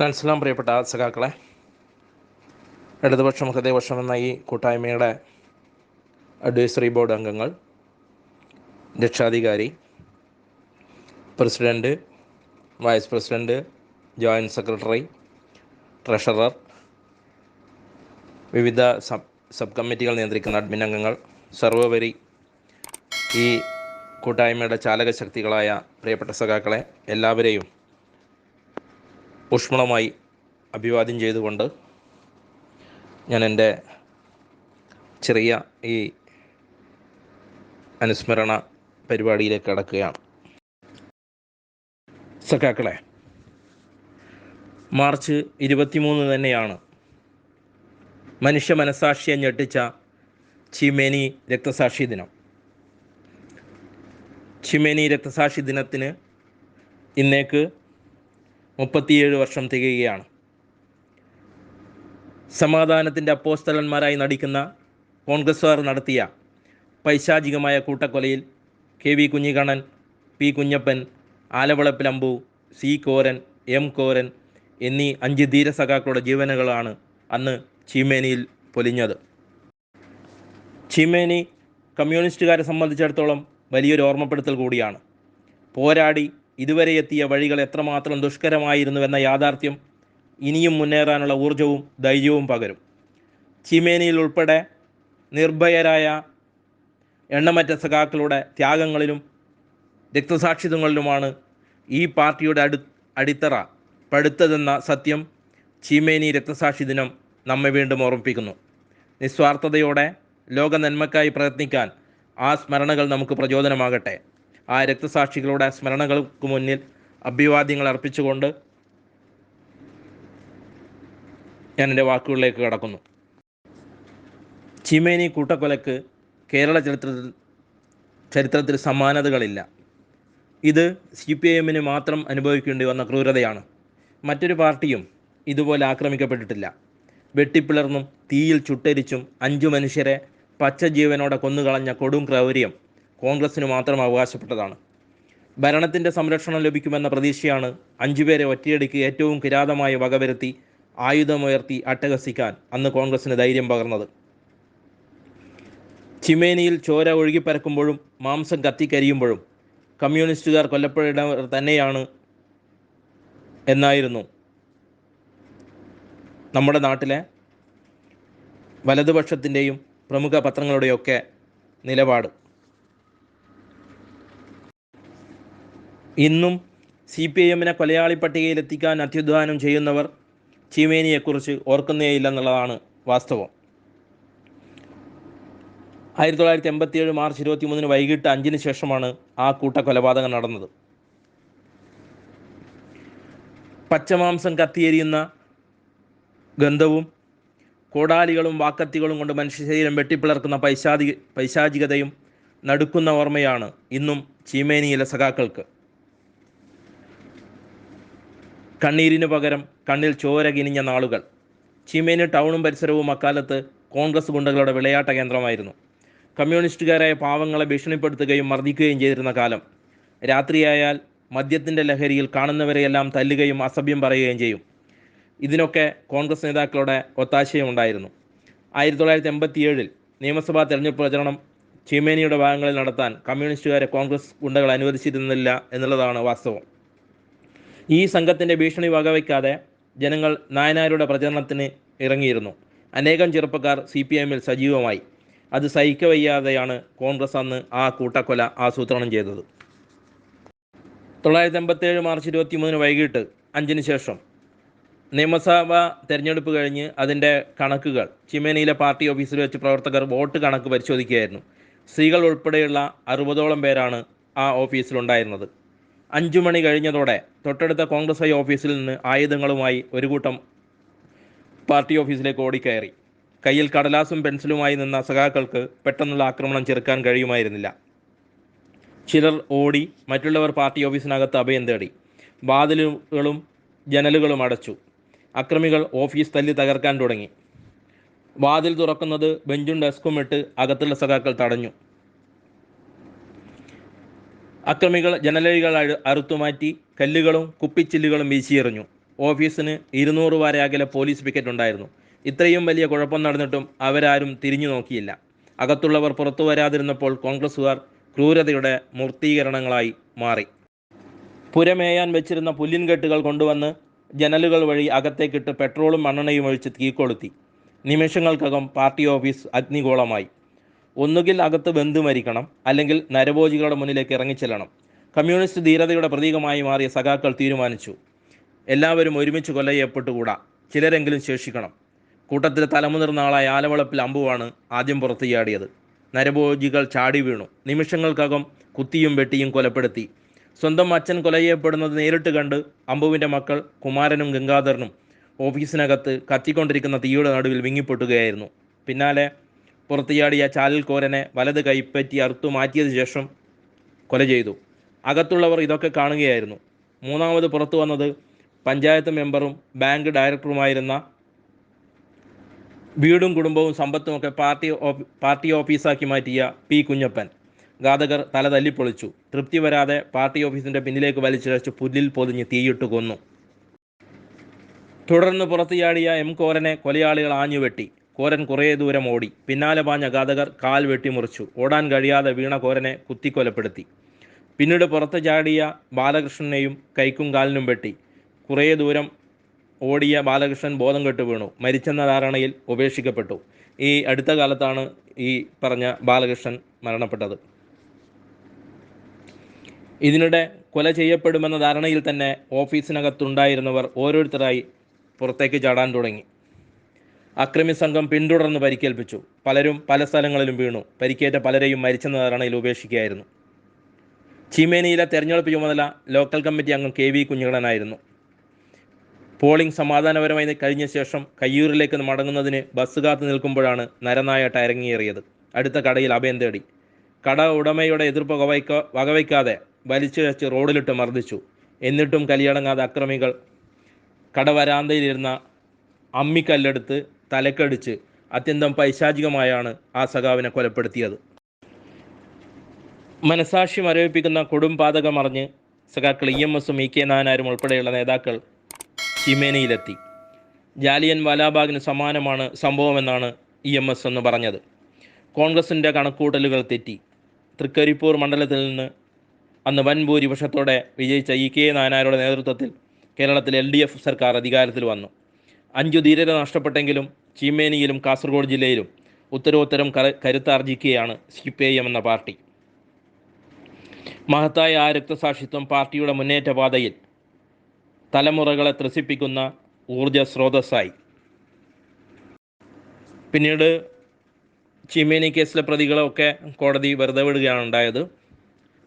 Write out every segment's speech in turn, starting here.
മനസ്സിലാൻ പ്രിയപ്പെട്ട സഖാക്കളെ ഇടതുപക്ഷം ഹൃദയപക്ഷം എന്ന ഈ കൂട്ടായ്മയുടെ അഡ്വൈസറി ബോർഡ് അംഗങ്ങൾ രക്ഷാധികാരി president vice president joint secretary treasurer വിവിധ സബ് സബ് കമ്മിറ്റികൾ നിയന്ത്രിക്കുന്ന അഡ്മിൻ അംഗങ്ങൾ സർവോപരി ഈ കൂട്ടായ്മയുടെ ചാലകശക്തികളായ പ്രിയപ്പെട്ട സഖാക്കളെ എല്ലാവരെയും ഊഷ്മളമായി അഭിവാദ്യം ചെയ്തുകൊണ്ട് ഞാൻ എന്റെ ചെറിയ ഈ അനുസ്മരണ പരിപാടിയിലേക്ക് കടക്കുകയാണ്. സഖാക്കളെ മാർച്ച് ഇരുപത്തിമൂന്ന് തന്നെയാണ് മനുഷ്യ മനസാക്ഷിയെ ഞെട്ടിച്ച ചിമേനി രക്തസാക്ഷി ദിനം. ചിമേനി രക്തസാക്ഷി ദിനത്തിന് ഇന്നേക്ക് മുപ്പത്തിയേഴ് വർഷം തികയുകയാണ്. സമാധാനത്തിന്റെ അപ്പോസ്തലന്മാരായി നടിക്കുന്ന കോൺഗ്രസ്സുകാർ നടത്തിയ പൈശാചികമായ കൂട്ടക്കൊലയിൽ K V Kunhikannan P Kunhappan Alavalappilambu C Koran M Koran എന്നീ അഞ്ച് ധീരസഖാക്കളുടെ ജീവനുകളാണ് അന്ന് ചീമേനിയിൽ പൊലിഞ്ഞത്. ചീമേനി കമ്മ്യൂണിസ്റ്റുകാരെ സംബന്ധിച്ചിടത്തോളം വലിയൊരു ഓർമ്മപ്പെടുത്തൽ കൂടിയാണ്. പോരാടി ഇതുവരെ എത്തിയ വഴികൾ എത്രമാത്രം ദുഷ്കരമായിരുന്നുവെന്ന യാഥാർത്ഥ്യം ഇനിയും മുന്നേറാനുള്ള ഊർജവും ധൈര്യവും പകരും. ചിമേനിയിൽ ഉൾപ്പെടെ നിർഭയരായ എണ്ണമറ്റ സഖാക്കളുടെ ത്യാഗങ്ങളിലും രക്തസാക്ഷിത്വങ്ങളിലുമാണ് ഈ പാർട്ടിയുടെ അടു അടിത്തറ പടുത്തതെന്ന സത്യം ചീമേനി രക്തസാക്ഷി ദിനം നമ്മെ വീണ്ടും ഓർമ്മിപ്പിക്കുന്നു. നിസ്വാർത്ഥതയോടെ ലോക നന്മക്കായി പ്രയത്നിക്കാൻ ആ സ്മരണകൾ നമുക്ക് പ്രചോദനമാകട്ടെ. ആ രക്തസാക്ഷികളുടെ സ്മരണകൾക്ക് മുന്നിൽ അഭിവാദ്യങ്ങൾ അർപ്പിച്ചുകൊണ്ട് ഞാൻ എന്റെ വാക്കുകളിലേക്ക് കടക്കുന്നു. ചിമേനി കൂട്ടക്കൊലക്ക് കേരള ചരിത്രത്തിൽ ചരിത്രത്തിൽ സമാനതകളില്ല ഇത് സി പി എമ്മിന് മാത്രം അനുഭവിക്കേണ്ടി വന്ന ക്രൂരതയാണ്. മറ്റൊരു പാർട്ടിയും ഇതുപോലെ ആക്രമിക്കപ്പെട്ടിട്ടില്ല. വെട്ടിപ്പിളർന്നും തീയിൽ ചുട്ടരിച്ചും അഞ്ചു മനുഷ്യരെ പച്ച ജീവനോടെ കൊന്നുകളഞ്ഞ കൊടും ക്രൗര്യം കോൺഗ്രസ്സിന് മാത്രം അവകാശപ്പെട്ടതാണ്. ഭരണത്തിന്റെ സംരക്ഷണം ലഭിക്കുമെന്ന പ്രതീക്ഷയാണ് അഞ്ചുപേരെ ഒറ്റയടിക്ക് ഏറ്റവും കിരാതമായി വകവരുത്തി ആയുധമുയർത്തി അട്ടഹസിക്കാൻ അന്ന് കോൺഗ്രസിന് ധൈര്യം പകർന്നത്. ചിമേനിയിൽ ചോര ഒഴുകിപ്പരക്കുമ്പോഴും മാംസം കത്തിക്കരിയുമ്പോഴും കമ്മ്യൂണിസ്റ്റുകാർ കൊല്ലപ്പെടുന്നവർ തന്നെയാണ് എന്നായിരുന്നു നമ്മുടെ നാട്ടിലെ വലതുപക്ഷത്തിന്റെയും പ്രമുഖ പത്രങ്ങളുടെയൊക്കെ നിലപാട്. ഇന്നും സി പി ഐ എമ്മിനെ കൊലയാളി പട്ടികയിലെത്തിക്കാൻ അത്യുദ്ധാനം ചെയ്യുന്നവർ ചീമേനിയെക്കുറിച്ച് ഓർക്കുന്നേയില്ലെന്നുള്ളതാണ് വാസ്തവം. ആയിരത്തി തൊള്ളായിരത്തി എൺപത്തിയേഴ് മാർച്ച് ഇരുപത്തി മൂന്നിന് വൈകിട്ട് അഞ്ചിന് ശേഷമാണ് ആ കൂട്ടക്കൊലപാതകം നടന്നത്. പച്ചമാംസം കത്തിയെരിയുന്ന ഗന്ധവും കോടാലികളും വാക്കത്തികളും കൊണ്ട് മനുഷ്യശരീരം വെട്ടിപ്പിളർക്കുന്ന പൈശാചി പൈശാചികതയും നടുക്കുന്ന ഓർമ്മയാണ് ഇന്നും ചീമേനിയിലെ സഖാക്കൾക്ക്. കണ്ണീരിനു പകരം കണ്ണിൽ ചോര കിനിഞ്ഞ നാളുകൾ. ചീമേനി ടൗണും പരിസരവും അക്കാലത്ത് കോൺഗ്രസ് ഗുണ്ടകളുടെ വിളയാട്ട കേന്ദ്രമായിരുന്നു. കമ്മ്യൂണിസ്റ്റുകാരായ പാവങ്ങളെ ഭീഷണിപ്പെടുത്തുകയും മർദ്ദിക്കുകയും ചെയ്തിരുന്ന കാലം. രാത്രിയായാൽ മദ്യത്തിന്റെ ലഹരിയിൽ കാണുന്നവരെയെല്ലാം തല്ലുകയും അസഭ്യം പറയുകയും ചെയ്യും. ഇതിനൊക്കെ കോൺഗ്രസ് നേതാക്കളുടെ ഒത്താശയും ഉണ്ടായിരുന്നു. ആയിരത്തി തൊള്ളായിരത്തി എൺപത്തിയേഴിൽ നിയമസഭാ തെരഞ്ഞെടുപ്പ് പ്രചരണം ചീമേനിയുടെ ഭാഗങ്ങളിൽ നടത്താൻ കമ്മ്യൂണിസ്റ്റുകാരെ കോൺഗ്രസ് ഗുണ്ടകൾ അനുവദിച്ചിരുന്നില്ല എന്നുള്ളതാണ് വാസ്തവം. ഈ സംഘത്തിന്റെ ഭീഷണി വകവയ്ക്കാതെ ജനങ്ങൾ നായനാരുടെ പ്രചരണത്തിന് ഇറങ്ങിയിരുന്നു. അനേകം ചെറുപ്പക്കാർ സി പി എമ്മിൽ സജീവമായി. അത് സഹിക്കവയ്യാതെയാണ് കോൺഗ്രസ് അന്ന് ആ കൂട്ടക്കൊല ആസൂത്രണം ചെയ്തത്. തൊള്ളായിരത്തി എൺപത്തേഴ് മാർച്ച് ഇരുപത്തി മൂന്നിന് വൈകിട്ട് അഞ്ചിന് ശേഷം നിയമസഭാ തെരഞ്ഞെടുപ്പ് കഴിഞ്ഞ് അതിന്റെ കണക്കുകൾ ചിമേനിയിലെ പാർട്ടി ഓഫീസിൽ വെച്ച് പ്രവർത്തകർ വോട്ട് കണക്ക് പരിശോധിക്കുകയായിരുന്നു. സ്ത്രീകൾ ഉൾപ്പെടെയുള്ള അറുപതോളം പേരാണ് ആ ഓഫീസിലുണ്ടായിരുന്നത്. അഞ്ചു മണി കഴിഞ്ഞതോടെ തൊട്ടടുത്ത കോൺഗ്രസ് ഐ ഓഫീസിൽ നിന്ന് ആയുധങ്ങളുമായി ഒരു കൂട്ടം പാർട്ടി ഓഫീസിലേക്ക് ഓടിക്കയറി. കയ്യിൽ കടലാസും പെൻസിലുമായി നിന്ന സഖാക്കൾക്ക് പെട്ടെന്നുള്ള ആക്രമണം ചെറുക്കാൻ കഴിയുമായിരുന്നില്ല. ചിലർ ഓടി മറ്റുള്ളവർ പാർട്ടി ഓഫീസിനകത്ത് അഭയം തേടി. വാതിലുകളും ജനലുകളും അടച്ചു. അക്രമികൾ ഓഫീസ് തല്ലി തകർക്കാൻ തുടങ്ങി. വാതിൽ തുറക്കുന്നത് ബെഞ്ചും ഡെസ്കും ഇട്ട് അകത്തുള്ള സഖാക്കൾ തടഞ്ഞു. അക്രമികൾ ജനലഴികൾ അറുത്തുമാറ്റി കല്ലുകളും കുപ്പിച്ചില്ലുകളും വീശിയെറിഞ്ഞു. ഓഫീസിന് ഇരുന്നൂറ് വരെ അകലെ പോലീസ് പിക്കറ്റ് ഉണ്ടായിരുന്നു. ഇത്രയും വലിയ കുഴപ്പം നടന്നിട്ടും അവരാരും തിരിഞ്ഞു നോക്കിയില്ല. അകത്തുള്ളവർ പുറത്തു വരാതിരുന്നപ്പോൾ കോൺഗ്രസ്സുകാർ ക്രൂരതയുടെ മൂർത്തീകരണങ്ങളായി മാറി. പുരമേയാൻ വെച്ചിരുന്ന പുല്ലിൻകെട്ടുകൾ കൊണ്ടുവന്ന് ജനലുകൾ വഴി അകത്തേക്കിട്ട് പെട്രോളും മണ്ണെണ്ണയും ഒഴിച്ച് തീ കൊളുത്തി. നിമിഷങ്ങൾക്കകം പാർട്ടി ഓഫീസ് അഗ്നിഗോളമായി. ഒന്നുകിൽ അകത്ത് വെന്ത് മരിക്കണം അല്ലെങ്കിൽ നരഭോജികളുടെ മുന്നിലേക്ക് ഇറങ്ങിച്ചെല്ലണം. കമ്മ്യൂണിസ്റ്റ് ധീരതയുടെ പ്രതീകമായി മാറിയ സഖാക്കൾ തീരുമാനിച്ചു. എല്ലാവരും ഒരുമിച്ച് കൊല ചെയ്യപ്പെട്ടുകൂടാ ചിലരെങ്കിലും ശേഷിക്കണം. കൂട്ടത്തിലെ തലമുതിർന്ന ആളായ ആലവളപ്പിൽ അമ്പുവാണ് ആദ്യം പുറത്തു ചാടിയത് നരഭോജികൾ ചാടി വീണു. നിമിഷങ്ങൾക്കകം കുത്തിയും വെട്ടിയും കൊലപ്പെടുത്തി. സ്വന്തം അച്ഛൻ കൊല ചെയ്യപ്പെടുന്നത് നേരിട്ട് കണ്ട് അമ്പുവിന്റെ മക്കൾ കുമാരനും ഗംഗാധരനും ഓഫീസിനകത്ത് കത്തിക്കൊണ്ടിരിക്കുന്ന തീയുടെ നടുവിൽ വിങ്ങിപ്പൊട്ടുകയായിരുന്നു. പിന്നാലെ പുറത്തുചാടിയ ചാലിൽ കോരനെ വലത് കൈപ്പറ്റി അറുത്തു മാറ്റിയതിനു ശേഷം കൊല ചെയ്തു. അകത്തുള്ളവർ ഇതൊക്കെ കാണുകയായിരുന്നു. മൂന്നാമത് പുറത്തു വന്നത് പഞ്ചായത്ത് മെമ്പറും ബാങ്ക് ഡയറക്ടറുമായിരുന്ന വീടും കുടുംബവും സമ്പത്തും ഒക്കെ പാർട്ടി പാർട്ടി ഓഫീസാക്കി മാറ്റിയ പി കുഞ്ഞപ്പൻ. ഘാതകർ തല തല്ലിപ്പൊളിച്ചു. തൃപ്തി വരാതെ പാർട്ടി ഓഫീസിന്റെ പിന്നിലേക്ക് വലിച്ചിഴച്ച് പുല്ലിൽ പൊതിഞ്ഞ് തീയിട്ട് കൊന്നു. തുടർന്ന് പുറത്തു ചാടിയ എം കോരനെ കൊലയാളികൾ ആഞ്ഞുവെട്ടി. കോരൻ കുറേ ദൂരം ഓടി. പിന്നാലെ പാഞ്ഞ ഘാതകർ കാൽ വെട്ടിമുറിച്ചു. ഓടാൻ കഴിയാതെ വീണ കോരനെ കുത്തിക്കൊലപ്പെടുത്തി. പിന്നീട് പുറത്ത് ചാടിയ ബാലകൃഷ്ണനെയും കൈക്കും കാലിനും വെട്ടി. കുറേ ദൂരം ഓടിയ ബാലകൃഷ്ണൻ ബോധം കെട്ട് വീണു. മരിച്ചെന്ന ധാരണയിൽ ഉപേക്ഷിക്കപ്പെട്ടു. ഈ അടുത്ത കാലത്താണ് ഈ പറഞ്ഞ ബാലകൃഷ്ണൻ മരണപ്പെട്ടത്. ഇതിനിടെ കൊല ചെയ്യപ്പെടുമെന്ന ധാരണയിൽ തന്നെ ഓഫീസിനകത്തുണ്ടായിരുന്നവർ ഓരോരുത്തരായി പുറത്തേക്ക് ചാടാൻ തുടങ്ങി. അക്രമി സംഘം പിന്തുടർന്ന് പരിക്കേൽപ്പിച്ചു. പലരും പല സ്ഥലങ്ങളിലും വീണു. പരിക്കേറ്റ പലരെയും മരിച്ചെന്ന ധാരണയിൽ ഉപേക്ഷിക്കുകയായിരുന്നു. ചീമേനിയിലെ തെരഞ്ഞെടുപ്പ് ചുമതല ലോക്കൽ കമ്മിറ്റി അംഗം കെ വി കുഞ്ഞിക്കണ്ണനായിരുന്നു പോളിംഗ് സമാധാനപരമായി കഴിഞ്ഞ ശേഷം കയ്യൂരിലേക്ക് മടങ്ങുന്നതിന് ബസ് കാത്തു നിൽക്കുമ്പോഴാണ് നരനായാട്ട് ഇറങ്ങിയേറിയത്. അടുത്ത കടയിൽ അഭയം തേടി. കട ഉടമയുടെ എതിർപ്പ് വകവയ്ക്ക വകവയ്ക്കാതെ വലിച്ചിഴച്ച് റോഡിലിട്ട് മർദ്ദിച്ചു. എന്നിട്ടും കലിയടങ്ങാതെ അക്രമികൾ കടവരാന്തയിലിരുന്ന അമ്മിക്കല്ലെടുത്ത് തലക്കടിച്ച് അത്യന്തം പൈശാചികമായാണ് ആ സഖാവിനെ കൊലപ്പെടുത്തിയത്. മനസാക്ഷി മരവിപ്പിക്കുന്ന കൊടും പാതകം അറിഞ്ഞ് സഖാക്കൾ ഇ എം എസും ഇ കെ നായനാരും ഉൾപ്പെടെയുള്ള നേതാക്കൾ ചിമേനയിലെത്തി ജാലിയൻ വാലാബാഗിന് സമാനമാണ് സംഭവമെന്നാണ് ഇ എം എസ് എന്ന് പറഞ്ഞത്. കോൺഗ്രസിന്റെ കണക്കൂട്ടലുകൾ തെറ്റി. തൃക്കരിപ്പൂർ മണ്ഡലത്തിൽ നിന്ന് അന്ന് വൻ ഭൂരിപക്ഷത്തോടെ വിജയിച്ച ഇ കെ നായനാരുടെ നേതൃത്വത്തിൽ കേരളത്തിൽ എൽ ഡി എഫ് സർക്കാർ അധികാരത്തിൽ വന്നു. അഞ്ചു ധീരത നഷ്ടപ്പെട്ടെങ്കിലും ചീമേനിയിലും കാസർഗോഡ് ജില്ലയിലും ഉത്തരോത്തരം കര- കരുത്താർജിക്കുകയാണ് സി പി ഐ എം എന്ന പാർട്ടി. മഹത്തായ ആ രക്തസാക്ഷിത്വം പാർട്ടിയുടെ മുന്നേറ്റ പാതയിൽ തലമുറകളെ ത്രസിപ്പിക്കുന്ന ഊർജ സ്രോതസ്സായി പിന്നീട് ചീമേനി കേസിലെ പ്രതികളെയൊക്കെ കോടതി വെറുതെ വിടുകയാണ് ഉണ്ടായത്.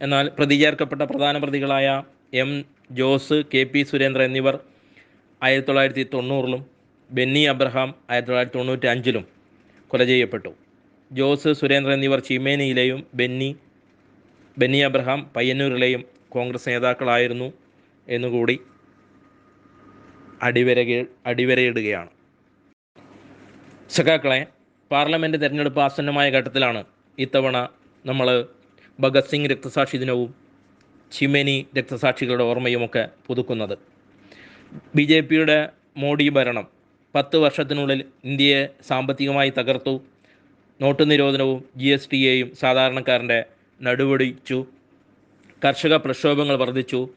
എന്നാൽ പ്രതി ചേർക്കപ്പെട്ട പ്രധാന പ്രതികളായ M Jose K P Surendran എന്നിവർ ആയിരത്തി തൊള്ളായിരത്തി തൊണ്ണൂറിലും ബെന്നി അബ്രഹാം ആയിരത്തി തൊള്ളായിരത്തി തൊണ്ണൂറ്റി അഞ്ചിലും കൊല ചെയ്യപ്പെട്ടു. ജോസ് സുരേന്ദ്രൻ എന്നിവർ ചീമേനിയിലെയും ബെന്നി ബെന്നി അബ്രഹാം പയ്യന്നൂരിലെയും കോൺഗ്രസ് നേതാക്കളായിരുന്നു എന്നുകൂടി അടിവരക അടിവരയിടുകയാണ്. സഖാക്കളെ പാർലമെന്റ് തിരഞ്ഞെടുപ്പ് ആസന്നമായ ഘട്ടത്തിലാണ് ഇത്തവണ നമ്മൾ ഭഗത് സിംഗ് രക്തസാക്ഷി ദിനവും ചിമേനി രക്തസാക്ഷികളുടെ ഓർമ്മയുമൊക്കെ പുതുക്കുന്നത്. ബി ജെ പിയുടെ മോഡി ഭരണം പത്ത് വർഷത്തിനുള്ളിൽ ഇന്ത്യയെ സാമ്പത്തികമായി തകർത്തു. നോട്ട് നിരോധനവും ജി എസ് ടിയെയും സാധാരണക്കാരന്റെ നടുവടിച്ചു. കർഷക പ്രക്ഷോഭങ്ങൾ വർദ്ധിച്ചു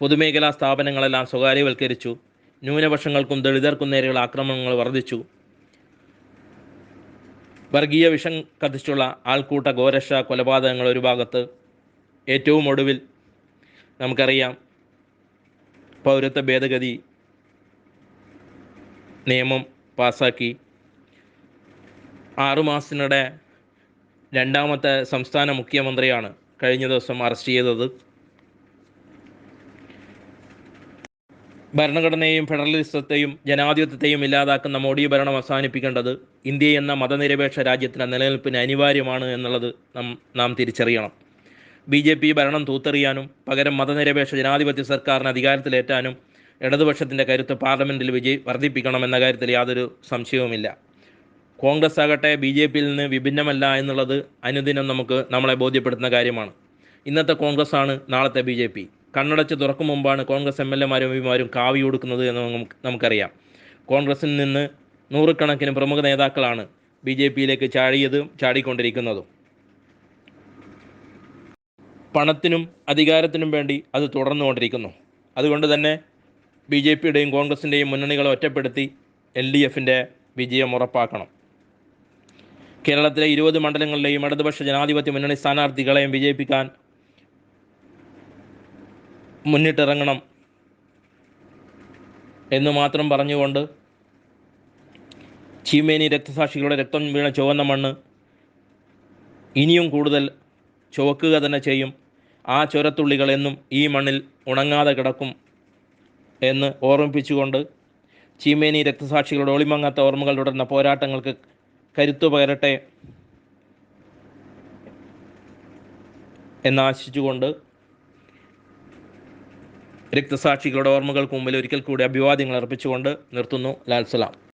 പൊതുമേഖലാ സ്ഥാപനങ്ങളെല്ലാം സ്വകാര്യവൽക്കരിച്ചു. ന്യൂനപക്ഷങ്ങൾക്കും ദളിതർക്കും നേരെയുള്ള ആക്രമണങ്ങൾ വർദ്ധിച്ചു വർഗീയ വിഷം കത്തിച്ചുള്ള ആൾക്കൂട്ട ഗോരക്ഷ കൊലപാതകങ്ങൾ ഒരു ഭാഗത്ത്. ഏറ്റവും ഒടുവിൽ നമുക്കറിയാം പൗരത്വ ഭേദഗതി നിയമം പാസാക്കി. ആറുമാസത്തിനിടെ രണ്ടാമത്തെ സംസ്ഥാന മുഖ്യമന്ത്രിയാണ് കഴിഞ്ഞ ദിവസം അറസ്റ്റ് ചെയ്തത്. ഭരണഘടനയെയും ഫെഡറലിസത്തെയും ജനാധിപത്യത്തെയും ഇല്ലാതാക്കുന്ന മോഡി ഭരണം അവസാനിപ്പിക്കേണ്ടത് ഇന്ത്യ എന്ന മതനിരപേക്ഷ രാജ്യത്തിന്റെ നിലനിൽപ്പിന് അനിവാര്യമാണ് എന്നുള്ളത് നാം നാം തിരിച്ചറിയണം. ബി ജെ പി ഭരണം തൂത്തെറിയാനും പകരം മതനിരപേക്ഷ ജനാധിപത്യ സർക്കാരിന് അധികാരത്തിലേറ്റാനും ഇടതുപക്ഷത്തിന്റെ കരുത്ത് പാർലമെന്റിൽ വിജയി വർദ്ധിപ്പിക്കണമെന്ന കാര്യത്തിൽ യാതൊരു സംശയവുമില്ല. കോൺഗ്രസ് ആകട്ടെ ബി ജെ പിയിൽ നിന്ന് വിഭിന്നമല്ല എന്നുള്ളത് അനുദിനം നമുക്ക് നമ്മളെ ബോധ്യപ്പെടുത്തുന്ന കാര്യമാണ്. ഇന്നത്തെ കോൺഗ്രസ് ആണ് നാളത്തെ ബി ജെ പി. കണ്ണടച്ച് തുറക്കും മുമ്പാണ് കോൺഗ്രസ് എം എൽ എമാരും എംപിമാരും കാവി കൊടുക്കുന്നത് എന്ന് നമുക്ക് നമുക്കറിയാം. കോൺഗ്രസിൽ നിന്ന് നൂറുകണക്കിന് പ്രമുഖ നേതാക്കളാണ് ബി ജെ പിയിലേക്ക് ചാടിയതും ചാടിക്കൊണ്ടിരിക്കുന്നതും. പണത്തിനും അധികാരത്തിനും വേണ്ടി അത് തുടർന്നുകൊണ്ടിരിക്കുന്നു. അതുകൊണ്ട് തന്നെ ബി ജെ പിയുടെയും കോൺഗ്രസിന്റെയും മുന്നണികളെ ഒറ്റപ്പെടുത്തി എൽ ഡി എഫിന്റെ വിജയം ഉറപ്പാക്കണം. കേരളത്തിലെ ഇരുപത് മണ്ഡലങ്ങളിലെയും ഇടതുപക്ഷ ജനാധിപത്യ മുന്നണി സ്ഥാനാർത്ഥികളെയും വിജയിപ്പിക്കാൻ മുന്നിട്ടിറങ്ങണം എന്ന് മാത്രം പറഞ്ഞുകൊണ്ട് ചീമേനി രക്തസാക്ഷികളുടെ രക്തം വീണ ചുവന്ന മണ്ണ് ഇനിയും കൂടുതൽ ചുവക്കുക തന്നെ ചെയ്യും. ആ ചുരത്തുള്ളികൾ എന്നും ഈ മണ്ണിൽ ഉണങ്ങാതെ കിടക്കും എന്ന് ഓർമ്മിപ്പിച്ചുകൊണ്ട് ചീമേനി രക്തസാക്ഷികളുടെ ഒളിമങ്ങാത്ത ഓർമ്മകൾ തുടർന്ന പോരാട്ടങ്ങൾക്ക് കരുത്തു പകരട്ടെ എന്നാശിച്ചുകൊണ്ട് രക്തസാക്ഷികളുടെ ഓർമ്മകൾക്ക് മുമ്പിൽ ഒരിക്കൽ കൂടി അഭിവാദ്യങ്ങൾ അർപ്പിച്ചുകൊണ്ട് നിർത്തുന്നു. ലാൽ സലാം.